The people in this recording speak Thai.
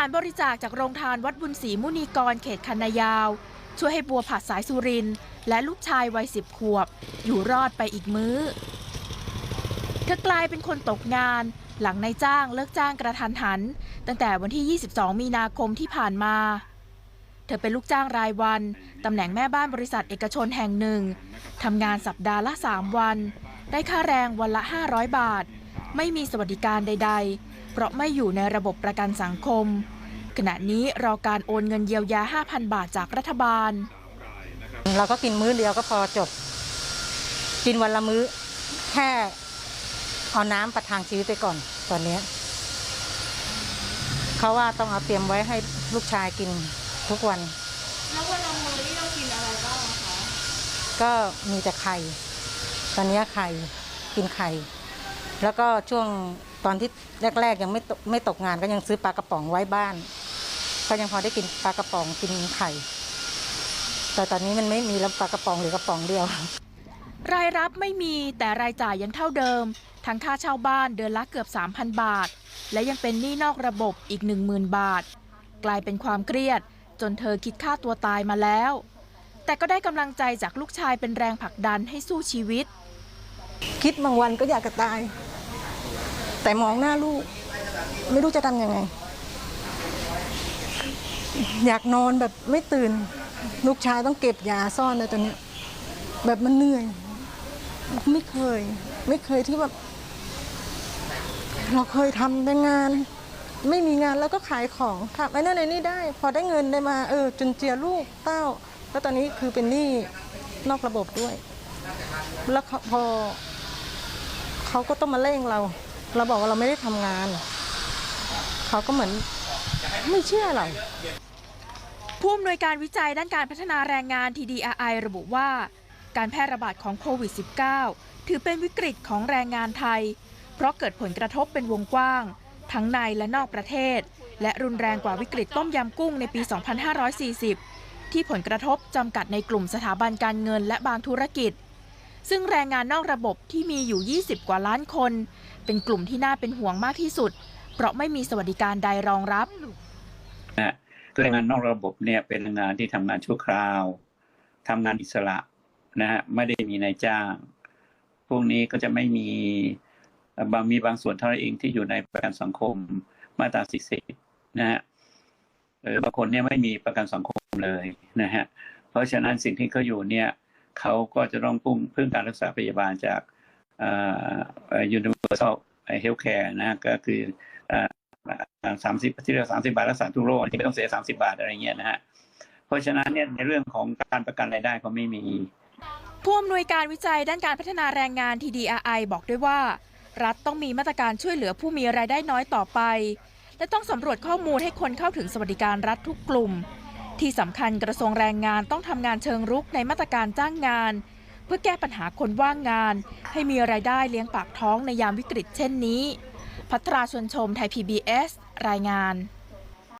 ารบริจาคจากโรงทานวัดบุญศรีมุนีกรเขตคันนายาว ช่วยให้บัวผัดสายสุรินและลูกชายวัยสิบขวบ อยู่รอดไปอีกมื้อเธอกลายเป็นคนตกงานหลังนายจ้างเลิกจ้างกระทันหัน ตั้งแต่วันที่ 22 มีนาคมที่ผ่านมา เธอเป็นลูกจ้างรายวัน ตำแหน่งแม่บ้านบริษัทเอกชนแห่งหนึ่ง ทำงานสัปดาห์ละ 3 วัน ได้ค่าแรงวันละ 500 บาท ไม่มีสวัสดิการใด ๆ เพราะไม่อยู่ในระบบประกันสังคม ขณะนี้รอการโอนเงินเยียวยา 5,000 บาทจากรัฐบาล เราก็กินมื้อเดียวก็พอจบ กินวันละมื้อ แค่เอาน้ำประทังชีวิตไปก่อนตอนเนี้ยเขาว่าต้องเอาเตรียมไว้ให้ลูกชายกินทุกวัน แล้ววันละมื้อนี่เรากินอะไรบ้างคะ ก็มีแต่ไข่ ตอนเนี้ยไข่กินไข่ แล้วก็ช่วง ตอนที่แรกๆยังไม่ตกไม่ตกงานก็ยังซื้อปลากระป๋องไว้บ้านก็ยังพอได้กินปลากระป๋องกินไข่ แต่ตอนนี้มันไม่มีแล้วปลากระป๋องเหรือกระป๋องเดียว รายรับไม่มีแต่รายจ่ายยังเท่าเดิม ทั้งค่าเช่าบ้านเดือนละเกือบ 3,000 บาท และยังเป็นหนี้นอกระบบอีก 10,000 บาท กลายเป็นความเครียด จนเธอคิดฆ่าตัวตายมาแล้ว แต่ก็ได้กำลังใจจากลูกชายเป็นแรงผลักดันให้สู้ชีวิต คิดบางวันก็อยากจะตาย แต่มองหน้าลูก ไม่รู้จะทำยังไง อยากนอนแบบไม่ตื่น ลูกชายต้องเก็บยาซ่อนเลยตอนนี้แบบมันเหนื่อย ไม่เคย ไม่เคยที่แบบ เราเคยทำแต่งาน ไม่มีงานแล้วก็ขายของทำไอ้นั่นไอ้นี่ได้ พอได้เงินได้มาเออจนเจียลูกเต้า แล้วตอนนี้คือเป็นหนี้นอกระบบด้วย แล้วพอเขาก็ต้องมาเร่งเรา เราบอกว่าเราไม่ได้ทำงาน เขาก็เหมือนไม่เชื่อเราผู้อำนวยการวิจัยด้านการพัฒนาแรงงาน TDRI ระบุว่า การแพร่ระบาดของโควิด -19 ถือเป็นวิกฤตของแรงงานไทย เพราะเกิดผลกระทบเป็นวงกว้าง ทั้งในและนอกประเทศ และรุนแรงกว่าวิกฤตต้มยำกุ้งในปี 2540 ที่ผลกระทบจำกัดในกลุ่มสถาบันการเงินและบางธุรกิจ ซึ่งแรงงานนอกระบบที่มีอยู่ 20 กว่าล้านคน เป็นกลุ่มที่น่าเป็นห่วงมากที่สุด เพราะไม่มีสวัสดิการใดรองรับแรงงานนอกระบบเนี่ยเป็นแรงงานที่ทำงานชั่วคราวทำงานอิสระนะฮะไม่ได้มีนายจ้าง พวกนี้ก็จะไม่มีบางมีบางส่วนเท่านั้นเองที่อยู่ในประกันสังคมมาตราสินะฮะเออบางคนเนี่ยไม่มีประกันสังคมเลยนะฮะเพราะฉะนั้นสิ่งที่เขาอยู่เนี่ย เขาก็จะต้องพึ่งพึ่งการรักษาพยาบาลจากเอ่อเอ่อ universal health care นะก็คือเอ่อสามสิบที่เรียกสามสิบาทรักษาทุกโรคที่ไม่ต้องเสียสามสิบาทอะไรเงี้ยนะฮะเพราะฉะนั้นเนี่ยในเรื่องของการประกันรายได้ก็ไม่มีผู้อำนวยการวิจัยด้านการพัฒนาแรงงาน TDRI บอกด้วยว่า รัฐต้องมีมาตรการช่วยเหลือผู้มีรายได้น้อยต่อไป และต้องสำรวจข้อมูลให้คนเข้าถึงสวัสดิการรัฐทุกกลุ่ม ที่สำคัญกระทรวงแรงงานต้องทำงานเชิงรุกในมาตรการจ้างงาน เพื่อแก้ปัญหาคนว่างงาน ให้มีรายได้เลี้ยงปากท้องในยามวิกฤตเช่นนี้ พัทราชวนชมไทย PBS รายงาน